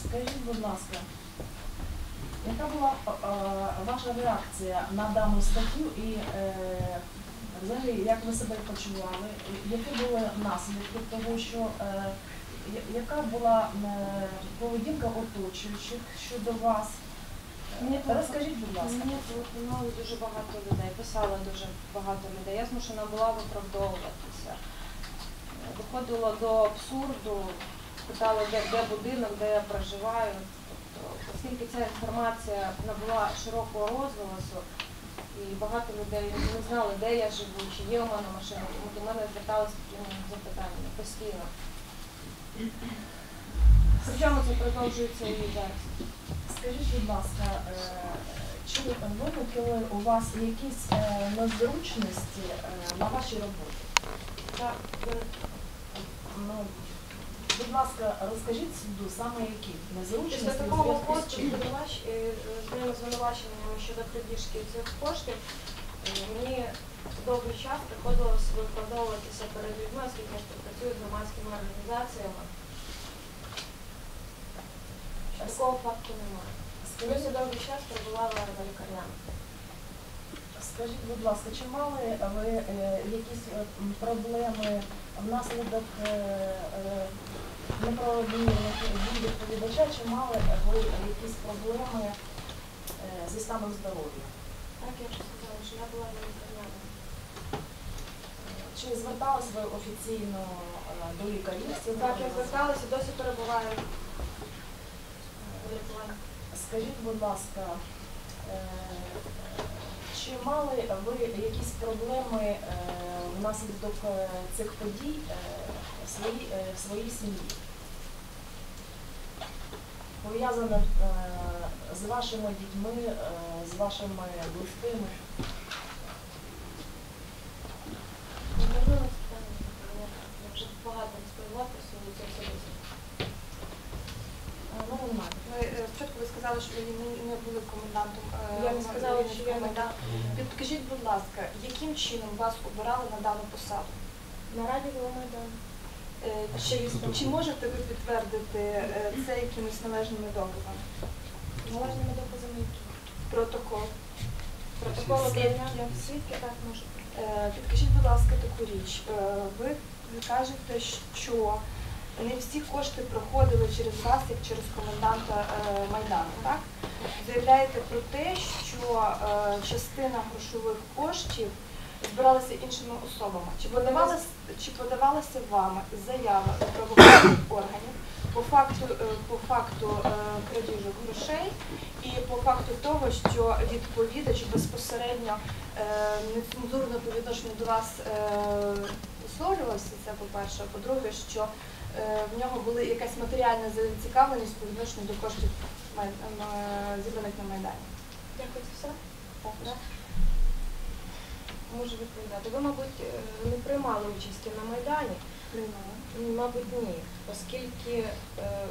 Скажіть, будь ласка, яка була е, ваша реакція на дану статтю і е, взагалі як ви себе почували? Які були наслідки того, що е, яка була е, поведінка оточуючих щодо вас? Мені Розкажіть, будь ласка. Мені телефонували дуже багато людей, писало дуже багато людей. Я змушена була виправдовуватися. Доходило до абсурду, питали, де, де будинок, де я проживаю. Тобто, оскільки ця інформація набула широкого розголосу, і багато людей не знали, де я живу, чи є у мене машина, тому до мене зверталися такими запитаннями постійно. Причому це продовжується і зараз. Скажіть, будь ласка, е, чи виникли у вас якісь е, незручності е, на вашій роботі? Так, Ну, будь ласка, розкажіть суду саме які незручності Після такого посту е, з моїми звинуваченнями щодо крадіжки цих коштів, е, мені довгий час приходилось виправдовуватися перед людьми, оскільки я працюю з громадськими організаціями. Такого факту немає. Плюс я довгий час перебувала на лікарняному. Скажіть, будь ласка, чи мали ви е, якісь е, проблеми внаслідок дій відповідача, чи мали ви якісь проблеми е, зі станом здоров'я? Так, я вже сказала, що я була лікарняному. Чи звертались ви офіційно е, до лікарів? Так, я зверталася, досі перебуваю. Скажіть, будь ласка, е, чи мали ви якісь проблеми внаслідок цих подій в своїй, е, в своїй сім'ї? Пов'язане е, з вашими дітьми, е, з вашими близькими? Це вже багато розповіла про свою цю особистість. Е, Ну, спочатку ви сказали, що ви не, були комендантом. Я не сказала, що я не комендант. Підкажіть, будь ласка, яким чином вас обирали на дану посаду? На раді Майдану. Е, Чи, чи можете ви підтвердити е, це якимись належними доказами? Можними доказами які? Протокол. Протокол обрання свідки так може. Е, Підкажіть, будь ласка, таку річ. Е, Ви кажете, що не всі кошти проходили через вас, як через коменданта е, Майдану, так? Заявляєте про те, що е, частина грошових коштів збиралася іншими особами. Чи подавалася, чи подавалася вам заява до правоохоронних органів по факту, е, по факту е, крадіжок грошей і по факту того, що відповідач безпосередньо е, нецензурно по відношенню до вас висловлювався, це по-перше. А По-друге, що в нього була якась матеріальна зацікавленість по відношенню до коштів зібраних на Майдані. Дякую, це все. Можу відповідати. Ви, мабуть, е, не приймали участі на Майдані? Приймала. Мабуть, ні, оскільки е,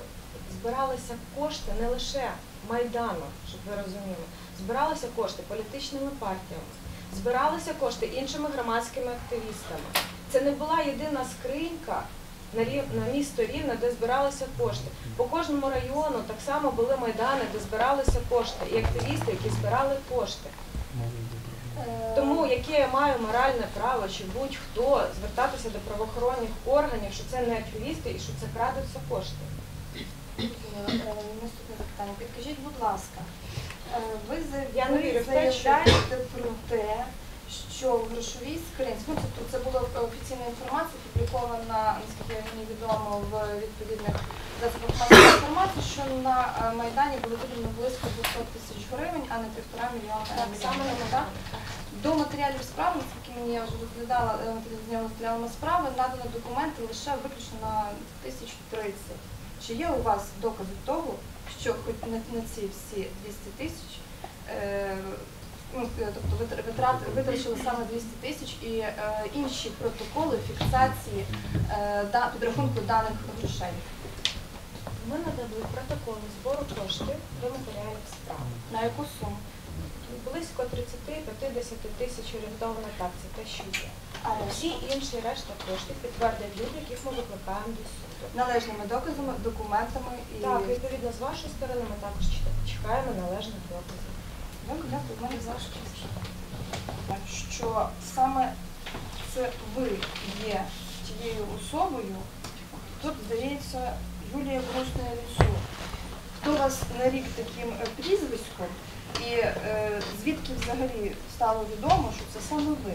збиралися кошти не лише Майдану, щоб ви розуміли, збиралися кошти політичними партіями, збиралися кошти іншими громадськими активістами. Це не була єдина скринька на, рів... на місто Рівне, де збиралися кошти. По кожному району так само були майдани, де збиралися кошти, і активісти, які збирали кошти. Е, Тому яке я маю моральне право, чи будь-хто звертатися до правоохоронних органів, що це не активісти і що це крадуться кошти. Е, Наступне запитання. Підкажіть, будь ласка, е, ви Я не вірю в те, що- заявляєте про те, що в грошовій скринці, ну тобто це була офіційна інформація, опублікована, наскільки мені відомо, в відповідних засобах масової інформації, що на е, Майдані було виділено близько 200 тисяч гривень, а не півтора мільйона гривень. До матеріалів справи, наскільки мені я вже розглядала е, матеріалами справи, надано документи лише виключно на 1030. Чи є у вас докази того, що хоч на, на ці всі 200 тисяч, е, ну, е, тобто витрат, витрачили саме 200 тисяч і е, інші протоколи фіксації е, да, підрахунку даних грошей? Ми надали протокол збору коштів до матеріалів справи. На яку суму? Близько 30-50 тисяч орієнтовно так, це те, що є. А Всі інші решта коштів підтвердять люди, яких ми викликаємо до суду. належними доказами, документами і Так, відповідно, з вашої сторони ми також чекаємо належних доказів. Дякую, дякую. У мене залишилось. Що саме це ви є тією особою, тут здається Юлія Грустна Лісу. Хто вас нарік таким е, прізвиськом і е, звідки взагалі стало відомо, що це саме ви?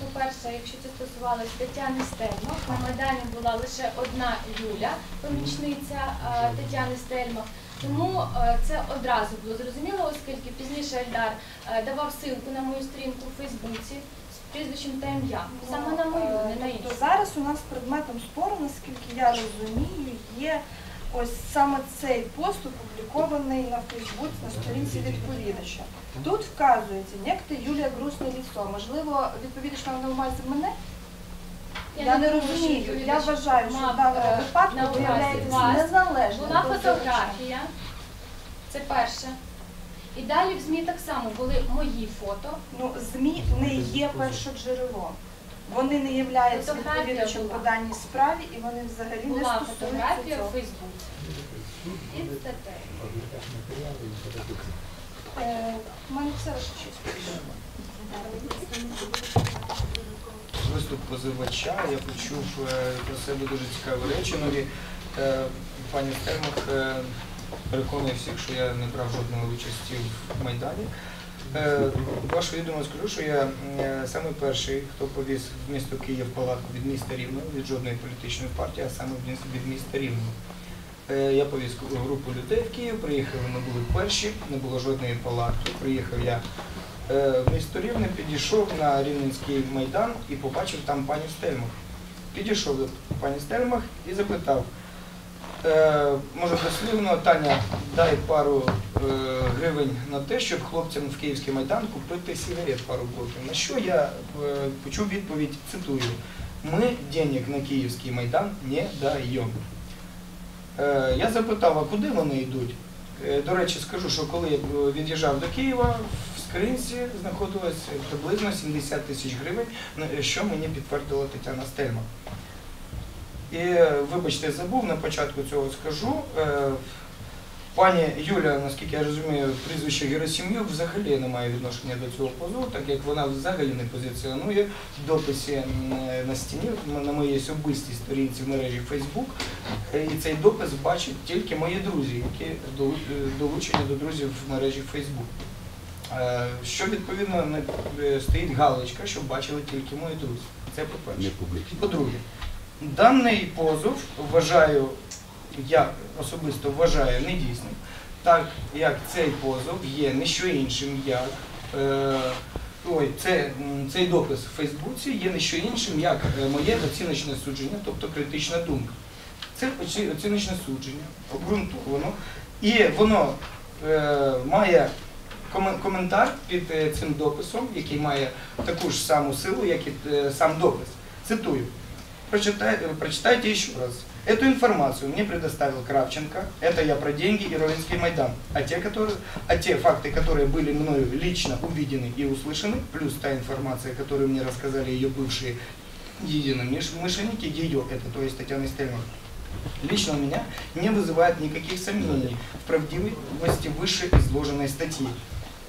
По-перше, якщо це стосувалося Тетяни Стельмах, на Майдані була лише одна Юля, помічниця е, Тетяни Стельмах. Тому е, це одразу було зрозуміло, оскільки пізніше Ельдар е, давав ссылку на мою сторінку у Фейсбуці з прізвищем та ім'ям. Саме на мою, не на іншу. Тобто зараз у нас предметом спору, наскільки я розумію, є ось саме цей пост опублікований на Фейсбуці на сторінці відповідача. Тут вказується некто Юлія Грусне Лісо. Можливо, відповідач мав на увазі мене? Я, не думаю, що розумію. Я вважаю, що в даному е, випадку на ви увазі являєтесь вас. незалежним. Була фотографія, це перше. І далі в ЗМІ так само були мої фото. Ну, ЗМІ не є першоджерелом. Вони не являються відповідачем по даній справі і вони взагалі не Була фотографія в Фейсбуці. Під статтею. Е, У мене все лише честь. Виступ позивача. Я почув е, про себе дуже цікаві речі нові. Е, Пані Стельмах е, переконує всіх, що я не брав жодної участі в Майдані. Вашу відомо скажу, що я саме перший, хто повіз в місто Київ палатку від міста Рівного, від жодної політичної партії, а саме від міста Рівного. Я повіз групу людей в Київ, приїхали, ми були перші, не було жодної палатки. Приїхав я місто Рівне, підійшов на Рівненський майдан і побачив там пані Стельмах. Підійшов до пані Стельмах і запитав, е, може дослівно, Таня, дай пару е, гривень на те, щоб хлопцям в Київський майдан купити сигарет пару блоків. На що я е, почув відповідь, цитую, ми денег на Київський майдан не даємо. Е, Я запитав, а куди вони йдуть? Е, До речі, скажу, що коли я е, від'їжджав до Києва, скринці знаходилось приблизно 70 тисяч гривень, що мені підтвердила Тетяна Стельма. І, е, вибачте, забув на початку цього скажу. Е, Пані Юля, наскільки я розумію, прізвище Герасим'юк взагалі не має відношення до цього позову, так як вона взагалі не позиціонує в дописі на стіні на моїй особистій сторінці в мережі Facebook. Е, І цей допис бачать тільки мої друзі, які долучені до друзів в мережі Facebook. Е, Що відповідно не- е, стоїть галочка, щоб бачили тільки мої друзі. Це по-перше. По-друге, даний позов вважаю, я особисто вважаю недійсним, так як цей позов є не що іншим, як е, ой, це, цей допис в Фейсбуці є не що іншим, як моє оціночне судження, тобто критична думка. Це оціночне судження, обґрунтовано, і воно е, має коментар під е, цим дописом, який має таку ж саму силу, як і е, сам допис. Цитую. Прочитай, э, прочитайте еще раз. Эту информацию мне предоставил Кравченко. Это я про деньги и Ровенский Майдан. А те, которые, а те факты, которые были мною лично увидены и услышаны, плюс та информация, которую мне рассказали ее бывшие единомышленники, ее, это то есть Татьяна Стельман, лично у меня не вызывает никаких сомнений в правдивости вышеизложенной статьи.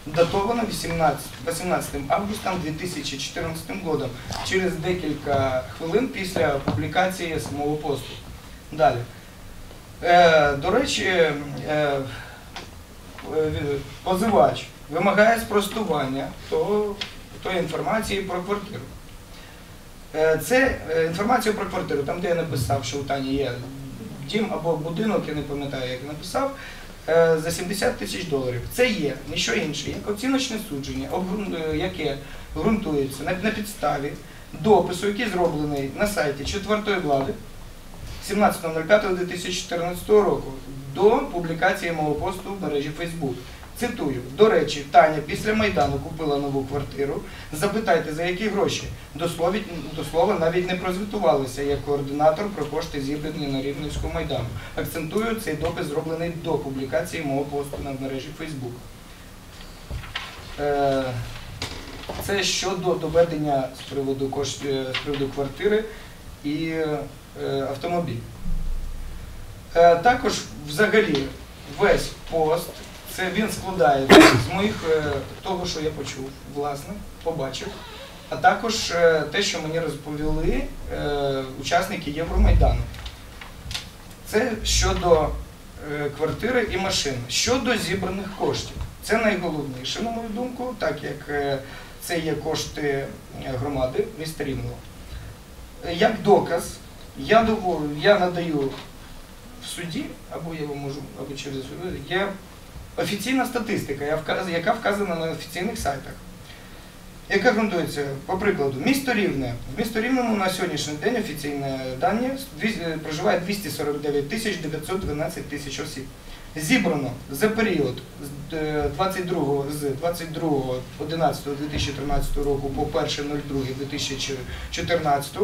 Датовано 18, 18 августом 2014 годом, через декілька хвилин після публікації самого посту. Далі. Е, до речі, е, е, позивач вимагає спростування тої інформації про квартиру. Е, Це е, інформація про квартиру, там, де я написав, що у Тані є дім або будинок, я не пам'ятаю, як я написав, за 70 тисяч доларів. Це є ніщо інше, як оціночне судження, е, яке ґрунтується на, підставі допису, який зроблений на сайті четвертої влади 17.05.2014 року до публікації мого посту в мережі Facebook. Цитую, до речі, Таня після Майдану купила нову квартиру. Запитайте, за які гроші. До, слові, до слова, навіть не прозвітувалися як координатор про кошти, зібрані на Рівненському Майдану. Акцентую, цей допис зроблений до публікації мого посту на мережі. Е, Це щодо доведення з приводу коштів з приводу квартири і е, автомобіль. Е, також взагалі весь пост, це він складається з моїх е, того, що я почув, власне, побачив, а також е, те, що мені розповіли е, учасники Євромайдану. Це щодо квартири і машин. Щодо зібраних коштів. Це найголовніше, на мою думку, так як це є кошти громади міста Рівного. Як доказ, я, доволю, я надаю в суді, або я вам можу, або через суд, є офіційна статистика, яка вказана на офіційних сайтах. Яка ґрунтується, по прикладу, місто Рівне. В місто Рівному на сьогоднішній день офіційні дані е, проживає 249 тисяч 912 тисяч осіб. Зібрано за період з е, 22 з 22 11 2013 року по 1.02 2014 е,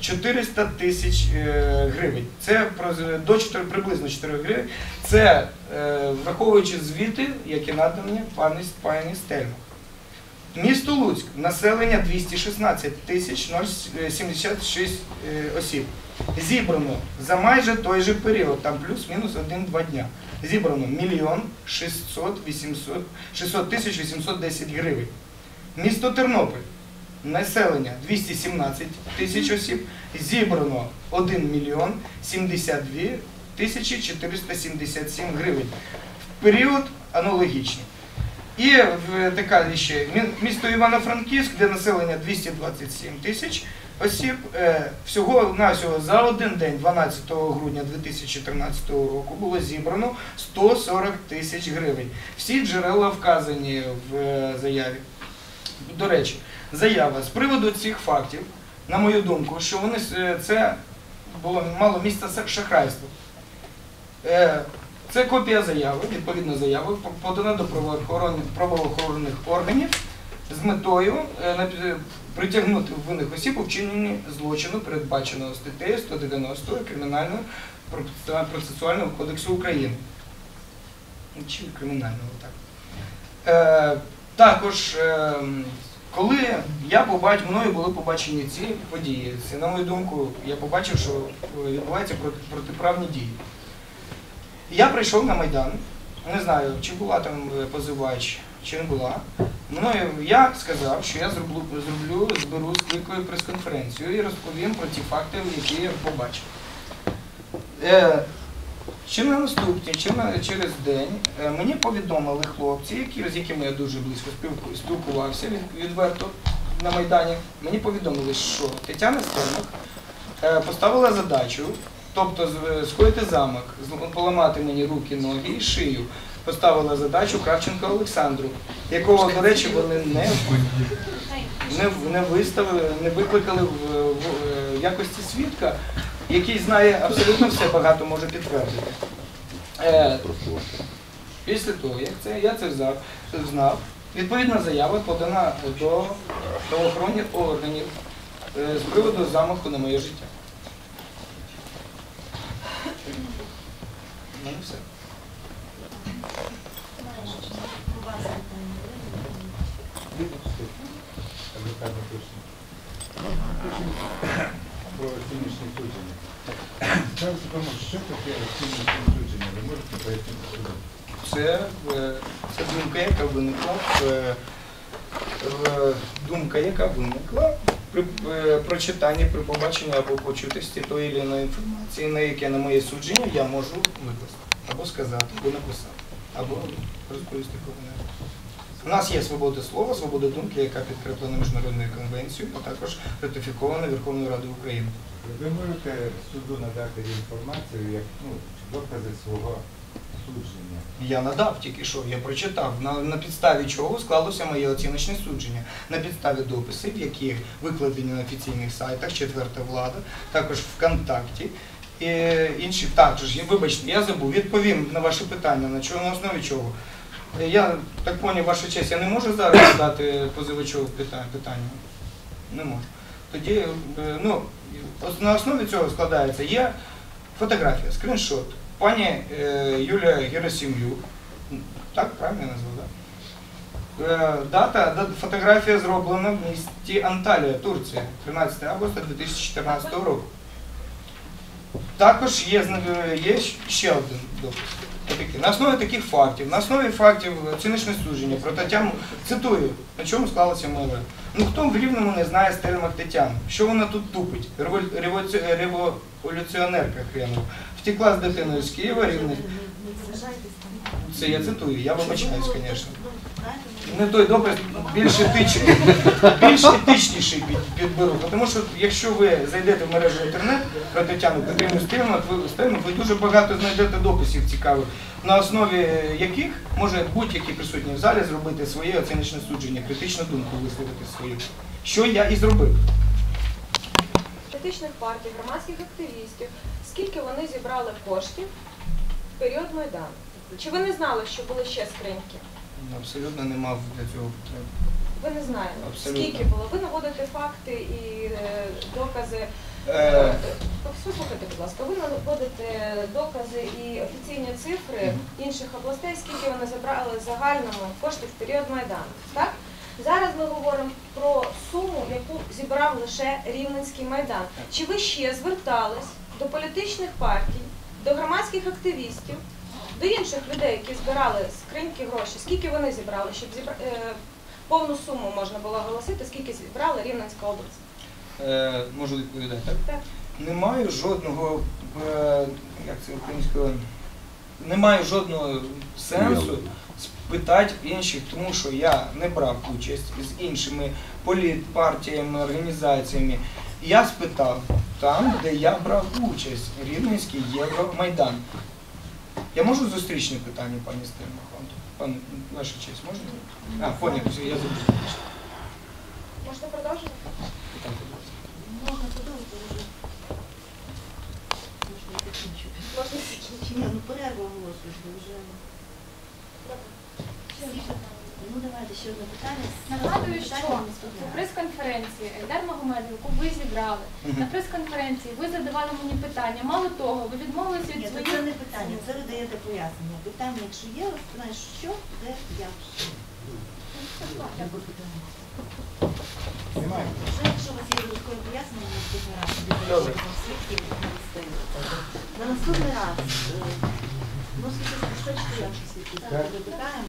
400 тисяч е, гривень. Це до 4, приблизно 4 гривень. Це е, враховуючи звіти, які надані пані, пані Стельмах. Місто Луцьк, населення 216 тисяч 076 е, осіб. Зібрано за майже той же період, там плюс-мінус 1-2 дня. Зібрано мільйон 600 800 600 тисяч 810 гривень. Місто Тернопіль, населення 217 тисяч осіб, зібрано 1 мільйон 72 тисячі 477 гривень. В період аналогічний. І така ще місто Івано-Франківськ, де населення 227 тисяч осіб, е, всього навсього за один день, 12 грудня 2013 року, було зібрано 140 тисяч гривень. Всі джерела вказані в е, заяві. До речі, заява з приводу цих фактів, на мою думку, що вони це було мало місця са- шахрайства. Е, Це копія заяви, відповідна заява, по- подана до правоохоронних, органів з метою е, притягнути винних осіб у вчиненні злочину, передбаченого статтею 190 Кримінального процесуального кодексу України. Чи кримінального так. Е, також, е, коли я побач, мною були побачені ці події, це, на мою думку, я побачив, що е, відбуваються протиправні дії. Я прийшов на Майдан, не знаю, чи була там е, позивач, чи не була. Мною я сказав, що я зроблю, зроблю зберу скликаю прес-конференцію і розповім про ті факти, які я побачив. Е, чи на наступний, чи на, через день е, мені повідомили хлопці, які, з якими я дуже близько спілкувався відверто на Майдані. Мені повідомили, що Тетяна Стельмах е, поставила задачу, тобто скоїти замок, поламати мені руки, ноги і шию. Поставила задачу Кравченко Олександру, якого, до речі, вони не, не, не виставили, не викликали в, в, е, якості свідка, який знає абсолютно все, багато може підтвердити. Е, після того, як це, я це знав, знав, відповідна заява подана до правоохоронних органів е, з приводу замаху на моє життя. У мене все. Про оціночне судження. Справді тому, що таке оціночне судження, ви можете пояснити? Це, е, це думка, яка виникла в, е, думка, яка виникла при е, прочитанні, при побаченні або почутості тої чи іншої інформації, на яке на моє судження я можу викласти, або сказати, або написати, або розповісти кого-небудь. У нас є свобода слова, свобода думки, яка підкреплена міжнародною конвенцією, а також ратифікована Верховною Радою України. Ви можете суду надати інформацію, як ну, докази свого судження. Я надав тільки що, я прочитав, на, на підставі чого склалося моє оціночне судження. На підставі дописів, які викладені на офіційних сайтах, четверта влада, також ВКонтакті. І інші також, вибачте, я забув, відповім на ваше питання, на чому на основі чого. Я так поняв, ваша честь, я не можу зараз задати позивачу питання. Не можу. Тоді, е, ну, на основі цього складається є фотографія, скріншот. Пані е, Юлія Герасим'юк, так, правильно я назвав, так? Е, Дата, фотографія зроблена в місті Анталія, Турція, 13 августа 2014 року. Також є, є ще один допис. На основі таких фактів, на основі фактів оціночне судження про Тетяну, цитую, на чому склалася мова. Ну хто в Рівному не знає Стельмах Тетян? Що вона тут тупить? Револю- революці- Революціонерка хренова. Втекла з дитиною з Києва, рівний. Це я цитую, я вибачаюсь, звісно. Не той допис більш етичний, більш етичніший під- підберу. Тому що якщо ви зайдете в мережу інтернет про Тетяну Петрівну Стельмах, ви, дуже багато знайдете дописів цікавих, на основі яких може будь-який присутній в залі зробити своє оціночне судження, критичну думку висловити свою. Що я і зробив. політичних партій, громадських активістів, скільки вони зібрали коштів в період Майдану. Чи ви не знали, що були ще скриньки? Абсолютно не мав для цього потреби. Ви не знаєте, Абсолютно. скільки було. Ви наводите факти і е, докази. Е, Послухайте, будь ласка, ви наводите докази і офіційні цифри інших областей, скільки вони забрали загальному коштів в період Майдану. Так? Зараз ми говоримо про суму, яку зібрав лише Рівненський Майдан. Чи ви ще звертались до політичних партій, до громадських активістів, до інших людей, які збирали скриньки гроші? Скільки вони зібрали, щоб зібра... е, повну суму можна було оголосити, скільки зібрала Рівненська область? е, можу відповідати, так? Так. Немає жодного, е, як це українською, немає жодного сенсу спитати інших, тому що я не брав участь з іншими політпартіями, організаціями. Я спитав там, де я брав участь, Рівненський Євромайдан. Я можу зустрічне питання, пані Стельмах? вам? Пан, ваша честь, можна? А, поняв, все, я забув. Можна продовжити? Питання, будь ласка. Можна подумати, вже. Можна і закінчити. Можна закінчити. Ні, ну перерву оголошуєш, Ще одне питання. Нагадую, що раз. прес-конференції Ельдар Магомедов, яку ви зібрали, на прес-конференції ви задавали мені питання. Мало того, ви відмовилися від Ні, своїх це не питання, це ви даєте пояснення. Питання, якщо є, ви знаєш, що, де, як, що. Немає. Вже якщо у вас є додаткові пояснення, на наступний раз на наступний раз, е, ну, скільки, 104 свідків, Так. викликаємо.